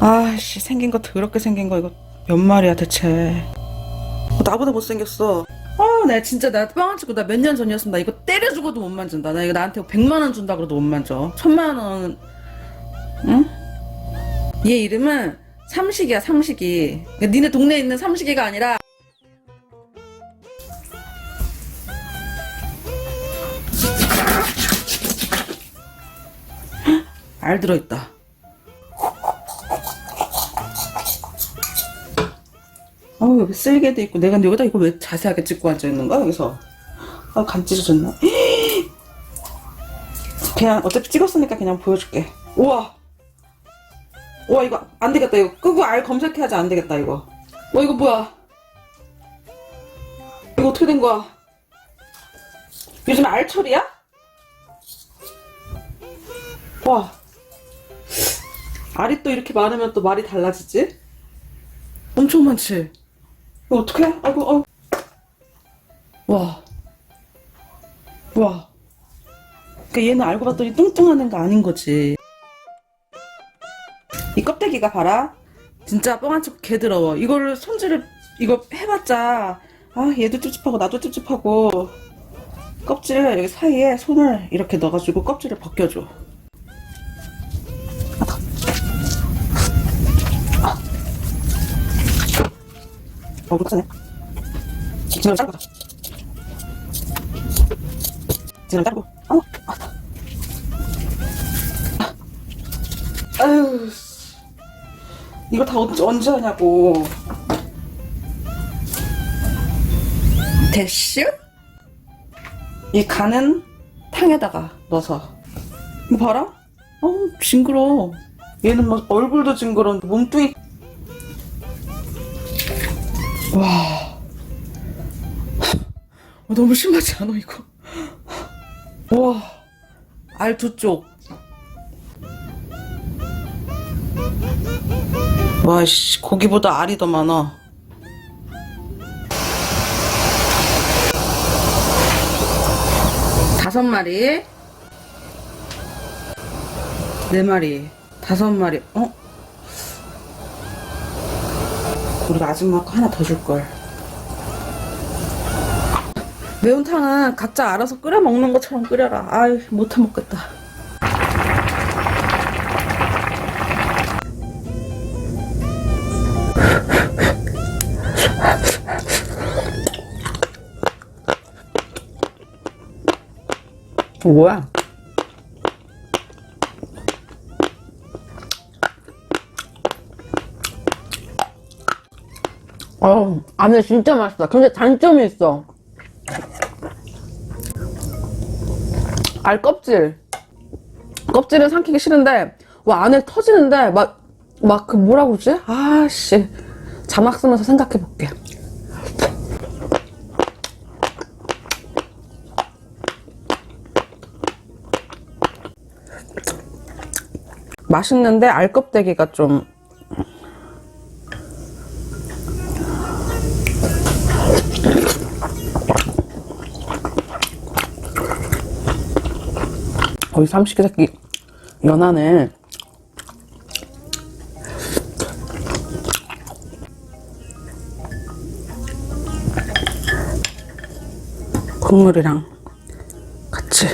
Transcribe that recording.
아씨 생긴 거 더럽게 생긴 거 이거 몇 마리야 대체? 어, 나보다 못생겼어. 아나 진짜 나 뻥안 치고 나 몇 년 전이었으면 나 이거 때려 죽어도 못 만진다. 나 이거 나한테 100만 원 준다 그래도 못 만져. 천만 원. 응? 얘 이름은 삼식이야 삼식이. 그러니까 니네 동네에 있는 삼식이가 아니라. 알 들어 있다 어 여기 쓸개도 있고 내가 여기다 이거 왜 자세하게 찍고 앉아있는 거야 여기서? 아간 찢어졌나 그냥 어차피 찍었으니까 그냥 보여줄게. 우와! 우와 이거 안 되겠다 이거. 끄고 알 검색해야지 안 되겠다 이거. 와 이거 뭐야? 이거 어떻게 된 거야? 요즘 알철이야? 와. 알이 또 이렇게 많으면 또 말이 달라지지? 엄청 많지? 이거 어떡해? 아이고, 어. 와. 와. 그러니까 얘는 알고 봤더니 뚱뚱한 애가 아닌 거지. 이 껍데기가 봐라. 진짜 뻥한 척 개더러워. 이거를 손질을, 이거 해봤자, 아, 얘도 찝찝하고 나도 찝찝하고, 껍질을 여기 사이에 손을 이렇게 넣어가지고 껍질을 벗겨줘. 어, 그렇네. 지금 자르고. 지금 자르고. 어, 아다. 아유, 씨. 이거 다 언제, 언제 하냐고. 대슈? 이 간은 탕에다가 넣어서. 이거 봐라. 어우, 징그러. 얘는 막 얼굴도 징그러운데 몸뚱이 와. 어, 너무 심하지 않아, 이거? 와. 알 두 쪽. 와, 씨, 고기보다 알이 더 많아. 다섯 마리. 네 마리. 다섯 마리. 어? 우리 마지막 거 하나 더 줄걸. 매운탕은 각자 알아서 끓여 먹는 것처럼 끓여라. 아이, 못해 먹겠다. 뭐야? 어, 안에 진짜 맛있다. 근데 단점이 있어. 알 껍질. 껍질은 삼키기 싫은데, 와, 안에 터지는데, 막, 막, 그 뭐라고 그러지? 아씨. 자막 쓰면서 생각해 볼게. 맛있는데 알 껍데기가 좀 거의 30개 새끼 연하네. 국물이랑 같이